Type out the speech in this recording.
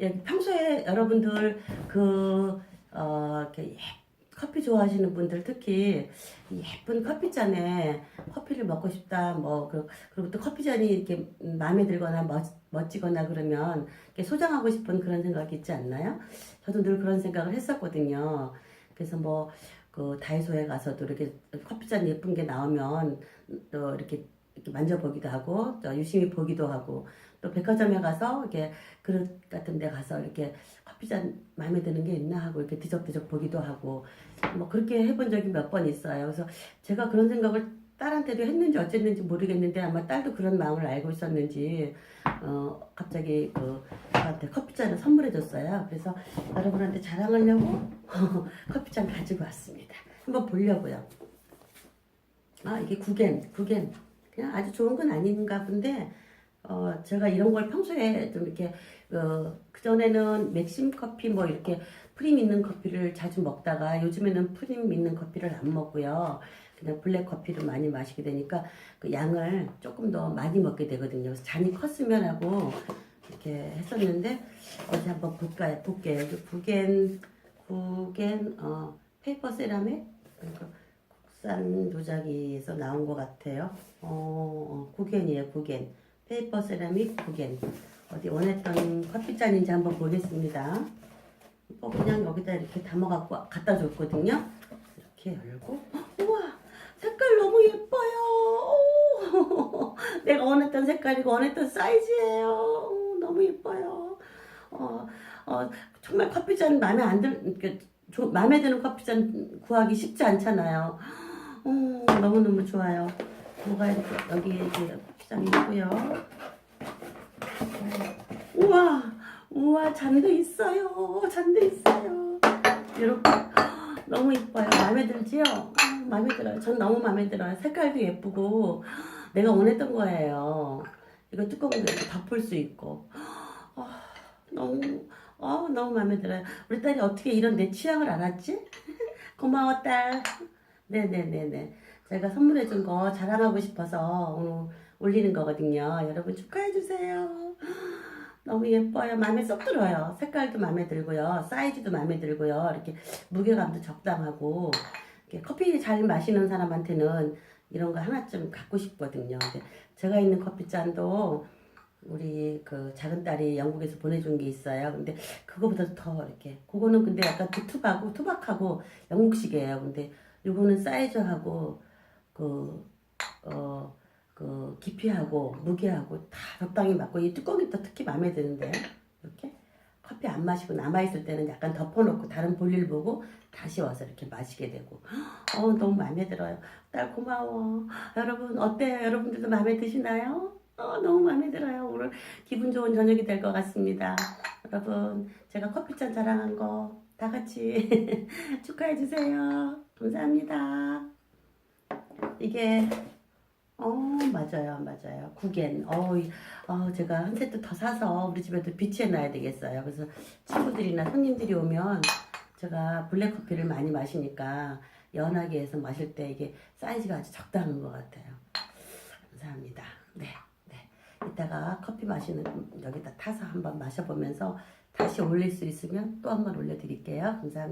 예, 평소에 여러분들 그 어, 이렇게 예- 커피 좋아하시는 분들 특히 이 예쁜 커피잔에 커피를 먹고 싶다 뭐 그- 그리고 또 커피잔이 이렇게 마음에 들거나 멋, 멋지거나 그러면 소장하고 싶은 그런 생각이 있지 않나요? 저도 늘 그런 생각을 했었거든요. 그래서 뭐 그 다이소에 가서도 이렇게 커피잔 예쁜 게 나오면 또 이렇게 이렇게 만져보기도 하고 또 유심히 보기도 하고 또 백화점에 가서 이렇게 그릇 같은 데 가서 이렇게 커피잔 마음에 드는 게 있나 하고 이렇게 뒤적뒤적 보기도 하고 뭐 그렇게 해본 적이 몇 번 있어요. 그래서 제가 그런 생각을 딸한테도 했는지 어쨌는지 모르겠는데 아마 딸도 그런 마음을 알고 있었는지 어 갑자기 그 저한테 커피잔을 선물해 줬어요. 그래서 여러분한테 자랑하려고 커피잔 가지고 왔습니다. 한번 보려고요. 아 이게 구겐 구겐 그냥 아주 좋은 건 아닌가 본데 어 제가 이런 걸 평소에 좀 이렇게 어 그 전에는 맥심 커피 뭐 이렇게 프림 있는 커피를 자주 먹다가 요즘에는 프림 있는 커피를 안 먹고요. 그냥 블랙 커피를 많이 마시게 되니까 그 양을 조금 더 많이 먹게 되거든요. 잔이 컸으면 하고 이렇게 했었는데 어디 한번 볼까요? 볼게요. 구겐 구겐 어 페이퍼 세라믹 그러니까 국산 도자기에서 나온 것 같아요. 어, 어, 구겐이에요, 구겐. 페이퍼 세라믹 구겐. 어디 원했던 커피잔인지 한번 보겠습니다. 어, 그냥 여기다 이렇게 담아갖고 갖다 줬거든요. 이렇게 열고. 헉, 우와! 색깔 너무 예뻐요. 오, 내가 원했던 색깔이고 원했던 사이즈예요. 오, 너무 예뻐요. 어, 어, 정말 커피잔 마음에 안 들, 이렇게 조- 마음에 드는 커피잔 구하기 쉽지 않잖아요. 어, 너무너무 좋아요. 뭐가 이렇게 여기 이렇게 커피잔이 있고요. 우와, 우와, 잔도 있어요. 잔도 있어요. 이렇게 너무 이뻐요. 마음에 들지요? 아, 마음에 들어요. 전 너무 마음에 들어요. 색깔도 예쁘고 내가 원했던 거예요. 이거 뚜껑도 이렇게 덮을 수 있고. 아, 너무 어, 너무 마음에 들어요. 우리 딸이 어떻게 이런 내 취향을 알았지? 고마워 딸. 네네네네. 제가 선물해준 거 자랑하고 싶어서 오늘 올리는 거거든요. 여러분 축하해주세요. 너무 예뻐요. 마음에 쏙 들어요. 색깔도 마음에 들고요. 사이즈도 마음에 들고요. 이렇게 무게감도 적당하고 이렇게 커피 잘 마시는 사람한테는 이런 거 하나쯤 갖고 싶거든요. 제가 있는 커피잔도 우리 그 작은 딸이 영국에서 보내준 게 있어요. 근데 그거보다 더 이렇게 그거는 근데 약간 두툼하고 투박하고 영국식이에요. 근데 이거는 사이즈하고 그 어, 그 깊이하고 무게하고 다 적당히 맞고 이 뚜껑이 또 특히 마음에 드는데 이렇게 커피 안 마시고 남아 있을 때는 약간 덮어놓고 다른 볼일 보고 다시 와서 이렇게 마시게 되고 어 너무 마음에 들어요. 딸 고마워. 여러분 어때요? 여러분들도 마음에 드시나요? 어 너무 마음에 들어요. 오늘 기분 좋은 저녁이 될 것 같습니다. 여러분 제가 커피잔 자랑한 거 다 같이 축하해 주세요. 감사합니다. 이게 어 맞아요 맞아요. 구겐. 어, 이- 어 제가 한 세트 더 사서 우리 집에도 비치해 놔야 되겠어요. 그래서 친구들이나 손님들이 오면 제가 블랙커피를 많이 마시니까 연하게 해서 마실 때 이게 사이즈가 아주 적당한 것 같아요. 감사합니다. 네, 네. 이따가 커피 마시는 여기다 타서 한번 마셔보면서 다시 올릴 수 있으면 또 한번 올려드릴게요. 감사합니다